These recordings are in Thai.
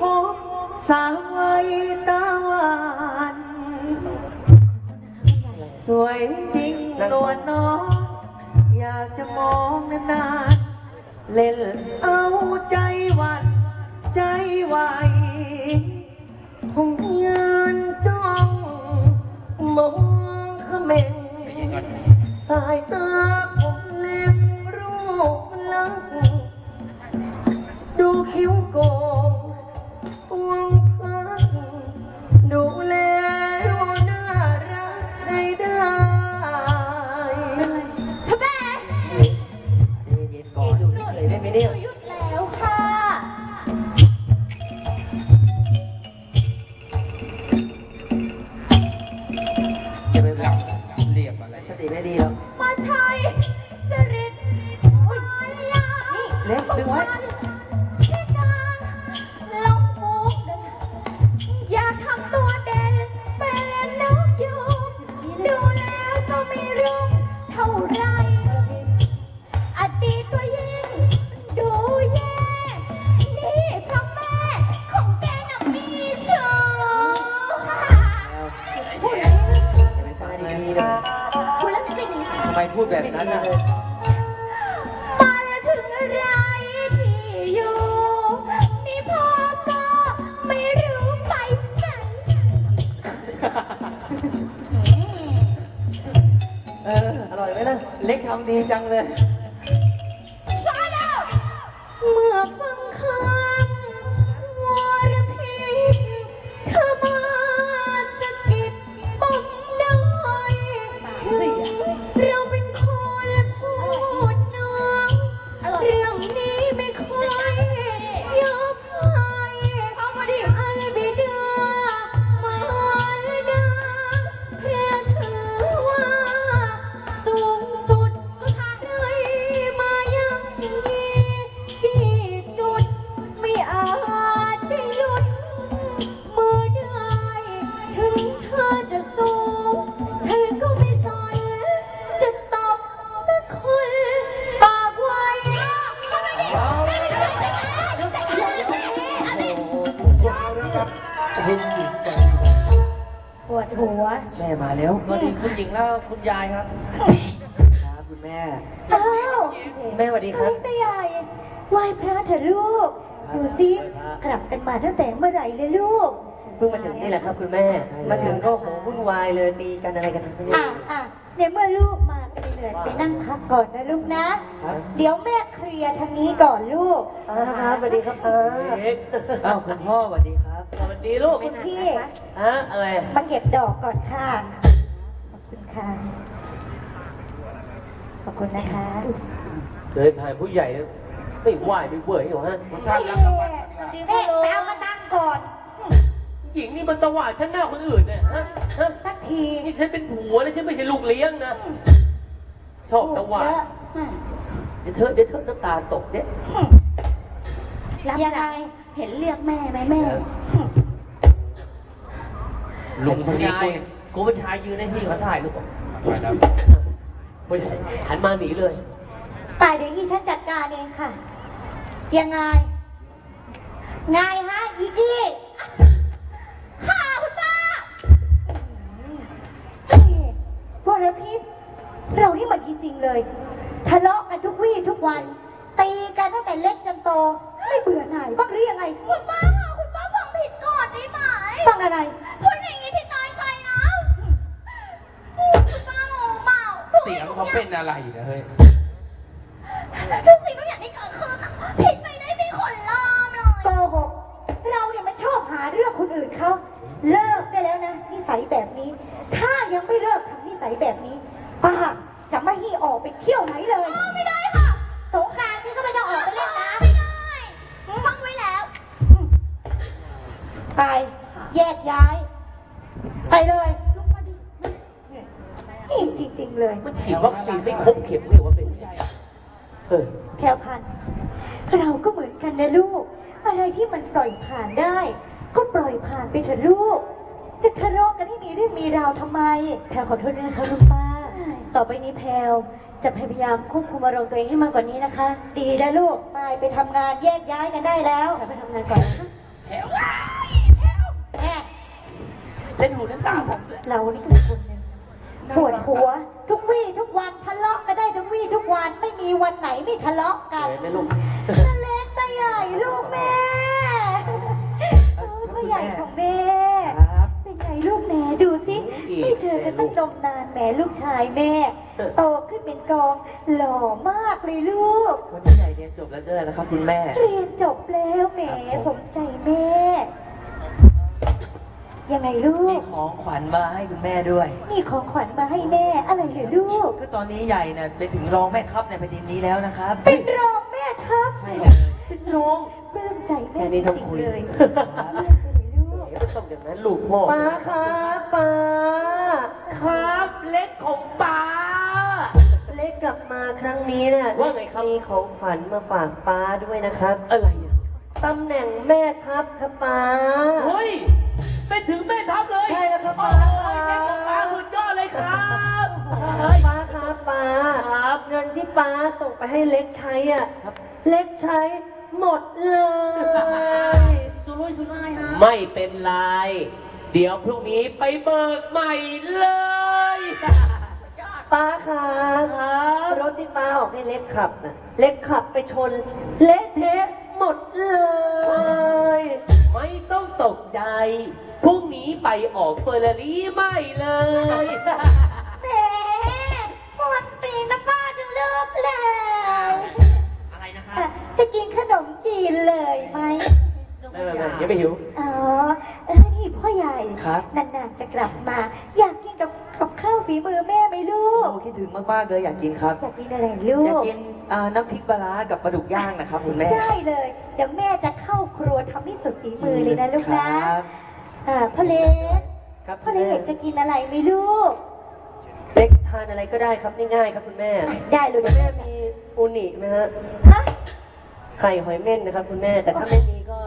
พบสาวไว้ตาหวานสวยจริงนวลน้องอยากจะมองนานๆเล่นเอาใจวันใจไหว เล็บดึงไว้ชิดาลงฟุกอยากทำตัวเด่นเป็นนกยูงดูแล้วก็ไม่รู้เท่าไหรอดีตตัวยิ่งดูแย่ นี่เพราะแม่ของแกน่ะมีชู้พูดแล้วอย่าไปฟังดีๆนะพูดแล้วจริง ทำไมพูดแบบนั้นน่ะ นะ เล็กทำดีจังเลย ปวดหัวแม่มาแล้วสวัสดีคุณหญิงแล้วคุณยายครับ ครับคุณแม่ อ้าวแม่สวัสดีครับเฮ้ยตาใหญ่ไหว้พระเถอะลูก ดูสิกลับกันมาตั้งแต่เมื่อไหร่เลยลูก เพิ่งมาถึงนี่แหละครับ คุณแม่ มาถึงก็โหวุ่นวายเลยตีกันอะไรกันทั้งนี้อะอะเดี๋ยวเมื่อลูกมาก็ ไปเหนื่อยไปนั่งพักก่อนนะลูกนะครับเดี๋ยวแม่เคลียร์ทางนี้ก่อนลูกอาครับสวัสดีครับอาอ้าวคุณพ่อสวัสดีครับสวัสดีลูกคุณพี่ฮะอะไรมาเก็บดอกก่อนค่ะ ขอบคุณค่ะ ขอบคุณนะคะเดินผ่านผู้ใหญ่แล้วไม่ไหวไม่เบื่ออยู่ฮะท่านรับรางวัลครับเอ๊ะไปเอามาตั้งก่อนหญิงนี่มันตวาดฉันหน้าคนอื่นเนี่ยฮะฮะสักทีนี่ฉันเป็นผัวนะฉันไม่ใช่ลูกเลี้ยงนะ ชอบตวาดเยอะเดี๋ยวเธอเดี๋ยวเธอน้ำตาตกเนี่ยยังไงเห็นเรียกแม่ไหมแม่ ลุงคนนี้ยายกูเป็นชายยืนให้พี่เขาถ่ายรูปอะไปแล้วไม่ใช่หันมาหนีเลยไปเดี๋ยวอีฉันจัดการเองค่ะ ยังไง ไงฮะอีกี้ ทะเลาะกันทุกวี่ทุกวัน ตีกันตั้งแต่เล็กจนโต ไม่เบื่อหน่ายบ้างหรือยังไง คุณป้าค่ะคุณป้าฟังผิดก่อนได้ไหมฟังอะไร พูดอย่างนี้ผิดน้อยใจนะคุณป้าโง่เปล่าเสียงเขาเป็นอะไรนะเฮ้ยทุกสิ่งทุกอย่างที่เกิดขึ้นอะผิดไปได้ที่คนเริ่มเลยโกหก เราเนี่ยมันชอบหาเรื่องคนอื่นเขา เลิกได้แล้วนะ นิสัยแบบนี้ ถ้ายังไม่เลิกทำนิสัยแบบนี้ป้าจะ ไม่ให้ออกไปเที่ยวไหนเลย ไม่ได้ค่ะ สงกรานต์นี้ก็ไม่ต้องออกไปเล่นน้ำไม่ได้ฟังไว้แล้ว ไป แยกย้าย ไปเลยลุกมาดิอีกจริงๆเลย มันฉีดวัคซีนไม่ครบเข็มเลยวะเป็นเออแพรวพันธุ์เราก็เหมือนกันนะลูก อะไรที่มันปล่อยผ่านได้ ก็ปล่อยผ่านไปเถอะลูก จะทะเลาะกันให้มีเรื่องมีราวทำไม แพลวขอโทษด้วยนะคะคุณป้า ต่อไปนี้แพลวจะพยายามควบคุมอารมณ์ตัวเองให้มากกว่านี้นะคะดีแล้วลูกไปไปทำงานแยกย้ายกันได้แล้วแพลวไปทำงานก่อนนะคะแม่เล่นหูเล่นตาผมด้วยเรานี่ก็เป็นคนหนึ่งปวดหัว ทุกวี่ทุกวันทะเลาะกันได้ทุกวี่ทุกวันไม่มีวันไหนไม่ทะเลาะกันเห็นไหมลูกตาเล็กตาใหญ่ลูกแม่เออพ่อใหญ่ของแม่ ไม่เจอกันตั้งนมนานแหม่ลูกชายแม่ โตขึ้นเป็นกอง หล่อมากเลยลูก วันนี้ใหญ่เรียนจบแล้วเด้อนะครับ คุณแม่ เรียนจบแล้วแหมสมใจแม่ ยังไงลูมีก ของขวัญมาให้คุณแม่ด้วย มีของขวัญมาให้แม่อะไรเหรอลูก คือตอนนี้ใหญ่เนี่ยไปถึงรองแม่ทัพในแผ่นดินนี้แล้วนะครับเป็นรองแม่ครับใช่เลย น้องปลื้มใจแม่แค่นี้ต้องคุยจริงๆเลยเยี่ย ต้องอย่างนั้นลูกพ่อป้าครับป้าครับเล็กของป้า เล็กกลับมาครั้งนี้เนี่ยว่าไงครับ มีของขวัญมาฝากป้าด้วยนะครับ อะไรอะตำแหน่งแม่ทัพครับป้า เฮ้ยเป็นถึงแม่ทัพเลยใช่แล้วครับโอ้ป้ายเล็กของป้าสุดยอดเลยครับป้าครับป้าครับเงินที่ป้าส่งไปให้เล็กใช้อะเล็กใช้หมดเลย สุรุ่ยสุร่ายนะไม่เป็นไร เดี๋ยวพรุ่งนี้ไปเบิกใหม่เลย ป้าครับรถที่ป้าออกให้เล็กขับน่ะเล็กขับไปชน เละเทะหมดเลย ไม่ต้องตกใจ พรุ่งนี้ไปออกเฟอร์รารี่ใหม่เลย มากๆเลยอยากกินครับ อยากกินอะไรลูอยากก กินอ่าน้ำพริกปลาร้ากับปลาดุกย่างนะครับคุณแม่ได้เลย เดี๋ยวแม่จะเข้าครัวทำให้สุดฝีมือเลยนะลูกคนะรับอ่าพ่อเล็กครับพ่อเล็กอยากจะกินอะไรไหมลูก เล็กทานอะไรก็ได้ครับง่ายๆครับคุณแม่ได้เลยคุณแม่มีอูนิไหมฮะฮะไข่หอยเม่นนะครับ คุณแม่แต่ถ้าไม่มีก็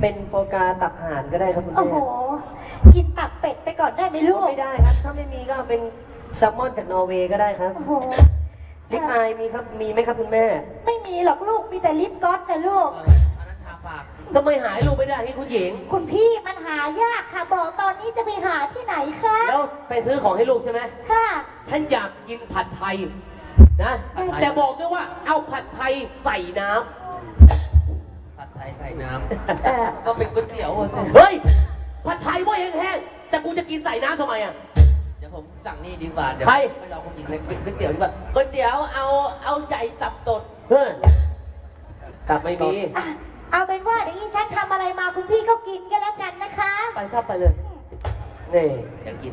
เป็นโฟกาตับห่านก็ได้ครับคุณโอ้แม่โห กินตับเป็ดไปก่อนได้ไหมลูก ไม่ได้ครับ ถ้าไม่มีก็เป็น แซลมอนจากนอร์เวย์ก็ได้ครับโอ้โห ลิปอายมีครับมีไหมครับคุณแม่ไม่มีหรอกลูกมีแต่ลิปก๊อตนะลูกเอออันนั้นทาปากทำไมหายลูกไม่ได้ให้คุณหญิง คุณพี่มันหายากค่ะ บอกตอนนี้จะไปหาที่ไหนคะแล้วไปซื้อของให้ลูกใช่ไหมค่ะฉันอยากกินผัดไทยนะผัดไทยแต่บอกด้วยว่าเอาผัดไทยใส่น้ผัดไทยใส่น้เอ่อำก็เป็นก๋วยเตี๋ยวอะสิำเฮ้ยผัดไทยว่าแห้งๆแต่กูจะกินใส่น้ำทำไมอะเดี๋ยว ผมสั่งนี่ดีกว่าเดี๋ยวใคร ไปรอคุณหญิงเลยก๋วยเตี๋ยวดีกว่าก๋วยเตี๋ยวเอาเอาใหญ่สับตดเฮ้ยกลับไม่มีอะเอาเป็นว่าเดี๋ยวอีฉันทำอะไรมาคุณพี่ก็กินกันแล้วกันนะคะ ไปครับไปเลยนี่อยากกิน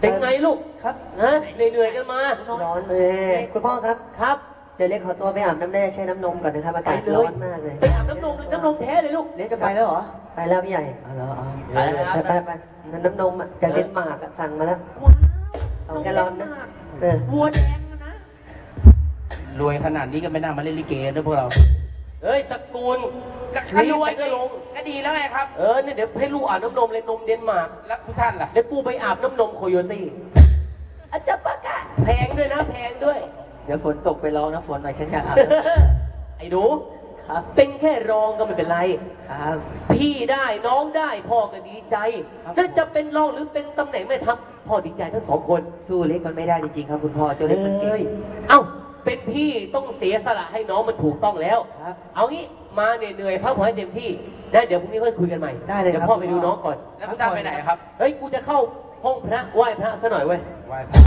เป็นไงลูกครับฮะเหนื่อยๆกันมาร้อนเลยคุณพ่อครับครับ เดี๋ยวเล็กขอตัวไปอาบน้ำแร่ใช้น้ำนมก่อนนะครับอากาศไปเลย ร้อนมากเลย ไปอาบน้ำนมเลยน้ำนมแท้เลยลูก เลี้ยงจะไปแล้วเหรอไปแล้วพี่ใหญ่เอาแล้วเอาไปแล้วครับไปไปไปน้ำนมอะจากเดนมาร์กอะสั่งมาแล้วสองแกลลอนนะ เออวัวแดงนะ รวยขนาดนี้ก็ไม่น่ามาเล่นลิเกด้วยพวกเราเฮ้ยตระกูลก็ก็รวยก็ลง ก็ดีแล้วไงครับ เออเนี่ยเดี๋ยวให้ลูกอาบน้ำนมเลยนมเดนมาร์กแล้วคุณท่านล่ะ เดี๋ยวกูไปอาบน้ำนมโคโยตี้อาจจะปะกะแพงด้วยนะแพงด้วยเดี๋ยวฝนตกไปร้องนะฝนหน่อยฉันอยากอาบไอ้หนูครับ เป็นแค่รองก็ไม่เป็นไร ครับ พี่ได้น้องได้พ่อก็ดีใจครับ ถ้าจะเป็นรองหรือเป็นตำแหน่งแม่ทัพพ่อดีใจทั้งสองคน สู้เล็กมันไม่ได้จริงๆครับคุณพ่อเจ้าเล็กมันเก่เอ้ยงเอ้า เป็นพี่ต้องเสียสละให้น้องมันถูกต้องแล้ว ครับ เอางี้มาเหนื่อยๆพักผ่อนให้เต็มที่นะเดี๋ยวพรุ่งนี้ค่อยคุยกันใหม่ได้เลยเดี๋ยวครับพ่อไปดูน้องก่อน แล้วคุณท่านไปไหนครับ เฮ้ย กูจะเข้าห้องพระไหว้พระซะหน่อยเว้ย ไหว้พระ